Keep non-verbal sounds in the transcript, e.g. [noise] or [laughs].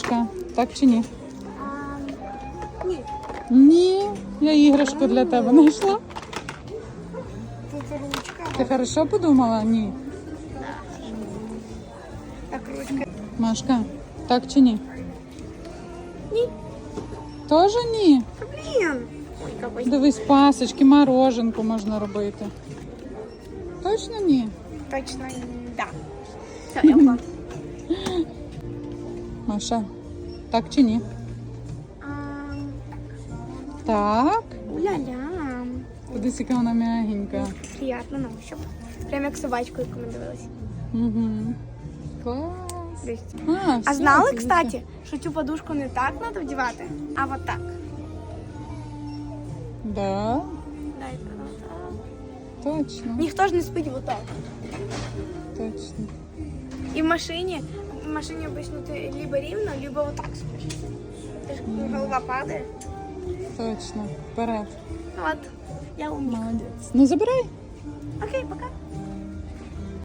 Машка, так чи ні? Ні. Ні, я іграшку для тебе знайшла. Ти хорошо подумала? Ні. Так, ручка. Машка, так чи ні? Ні. Тоже ні. Блін. Дивись, пасочки, мороженку можна робити. Точно ні? Точно, да. Все, [laughs] я. Маша, так чи ні? Так. Уля-ля. Подивись, яка вона м'ягенька. Приятно на ощуп. Прям як собачку, яку ми дивилися. Угу. Клас. А, А знали, кстати, що цю подушку не так треба вдівати, а от так. Да, Дайте. точно, Ніхто ж не спить вот так. точно. І в машині, в машині обычно ты либо рівно, либо вот так. Ти ж голова падає. Точно. Вперед. От, я умію. Молодець. Ну забирай. Окей, пока.